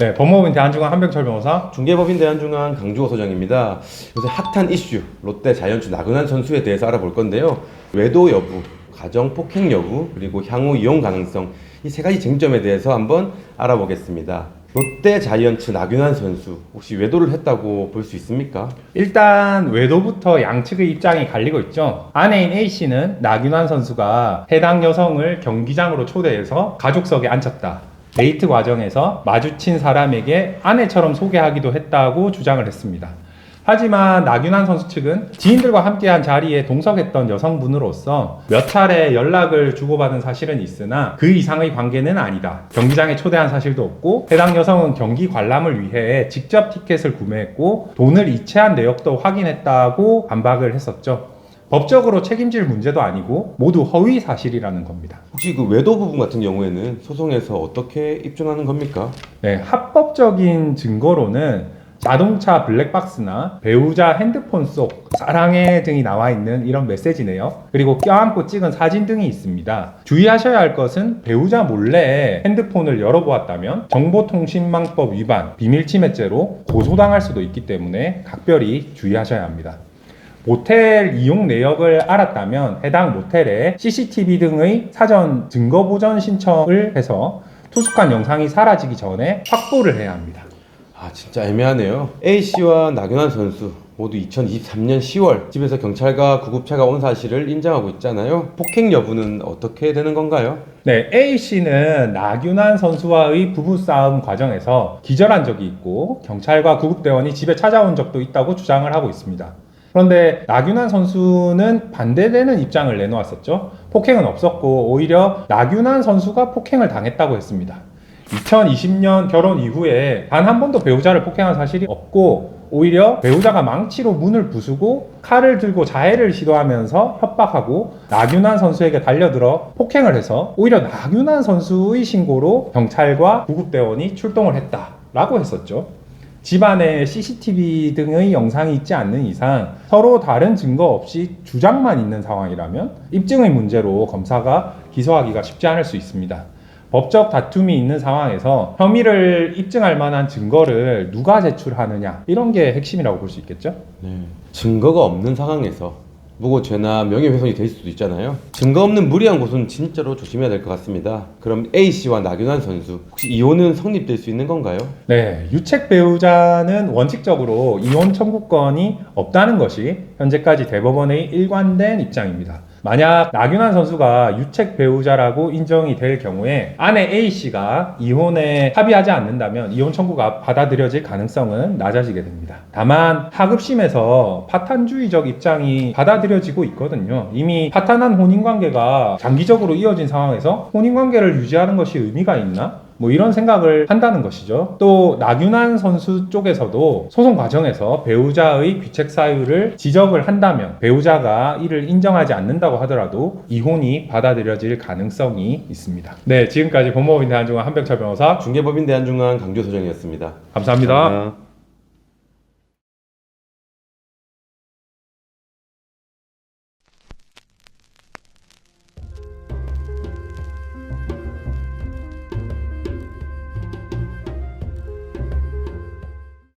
네, 법무법인 대한중앙 한병철 변호사. 중개법인 대한중앙 강주호 소장입니다. 요새 핫한 이슈 롯데 자이언츠 나근환 선수에 대해서 알아볼 건데요. 외도 여부, 가정 폭행 여부, 그리고 향후 이용 가능성 이 세 가지 쟁점에 대해서 한번 알아보겠습니다. 롯데 자이언츠 나균환 선수 혹시 외도를 했다고 볼 수 있습니까? 일단 외도부터 양측의 입장이 갈리고 있죠. 아내인 A 씨는 나균환 선수가 해당 여성을 경기장으로 초대해서 가족석에 앉혔다. 데이트 과정에서 마주친 사람에게 아내처럼 소개하기도 했다고 주장을 했습니다. 하지만 나균환 선수 측은 지인들과 함께한 자리에 동석했던 여성분으로서 몇 차례 연락을 주고받은 사실은 있으나 그 이상의 관계는 아니다. 경기장에 초대한 사실도 없고 해당 여성은 경기 관람을 위해 직접 티켓을 구매했고 돈을 이체한 내역도 확인했다고 반박을 했었죠. 법적으로 책임질 문제도 아니고 모두 허위 사실이라는 겁니다. 혹시 그 외도 부분 같은 경우에는 소송에서 어떻게 입증하는 겁니까? 네, 합법적인 증거로는 자동차 블랙박스나 배우자 핸드폰 속 사랑해 등이 나와 있는 이런 메시지네요. 그리고 껴안고 찍은 사진 등이 있습니다. 주의하셔야 할 것은 배우자 몰래 핸드폰을 열어보았다면 정보통신망법 위반, 비밀침해죄로 고소당할 수도 있기 때문에 각별히 주의하셔야 합니다. 모텔 이용 내역을 알았다면 해당 모텔에 CCTV 등의 사전 증거 보전 신청을 해서 투숙한 영상이 사라지기 전에 확보를 해야 합니다. 아 진짜 애매하네요. A 씨와 나균환 선수 모두 2023년 10월 집에서 경찰과 구급차가 온 사실을 인정하고 있잖아요. 폭행 여부는 어떻게 되는 건가요? 네, A 씨는 나균환 선수와의 부부싸움 과정에서 기절한 적이 있고 경찰과 구급대원이 집에 찾아온 적도 있다고 주장을 하고 있습니다. 그런데 나균환 선수는 반대되는 입장을 내놓았었죠. 폭행은 없었고 오히려 나균환 선수가 폭행을 당했다고 했습니다. 2020년 결혼 이후에 단 한 번도 배우자를 폭행한 사실이 없고 오히려 배우자가 망치로 문을 부수고 칼을 들고 자해를 시도하면서 협박하고 나균환 선수에게 달려들어 폭행을 해서 오히려 나균환 선수의 신고로 경찰과 구급대원이 출동을 했다라고 했었죠. 집안에 CCTV 등의 영상이 있지 않는 이상 서로 다른 증거 없이 주장만 있는 상황이라면 입증의 문제로 검사가 기소하기가 쉽지 않을 수 있습니다. 법적 다툼이 있는 상황에서 혐의를 입증할 만한 증거를 누가 제출하느냐 이런 게 핵심이라고 볼 수 있겠죠? 네. 증거가 없는 상황에서 무고 죄나 명예훼손이 될 수도 있잖아요. 증거 없는 무리한 고소는 진짜로 조심해야 될 것 같습니다. 그럼 A 씨와 나균환 선수 혹시 이혼은 성립될 수 있는 건가요? 네, 유책 배우자는 원칙적으로 이혼 청구권이 없다는 것이 현재까지 대법원의 일관된 입장입니다. 만약 나균환 선수가 유책 배우자라고 인정이 될 경우에 아내 A 씨가 이혼에 합의하지 않는다면 이혼 청구가 받아들여질 가능성은 낮아지게 됩니다. 다만 하급심에서 파탄주의적 입장이 받아들여지고 있거든요. 이미 파탄한 혼인 관계가 장기적으로 이어진 상황에서 혼인 관계를 유지하는 것이 의미가 있나? 뭐 이런 생각을 한다는 것이죠. 또 나균환 선수 쪽에서도 소송 과정에서 배우자의 귀책 사유를 지적을 한다면 배우자가 이를 인정하지 않는다고 하더라도 이혼이 받아들여질 가능성이 있습니다. 네, 지금까지 법무법인 대한중앙 한병철 변호사 중개법인 대한중앙 강조 소장이었습니다. 감사합니다. 감사합니다.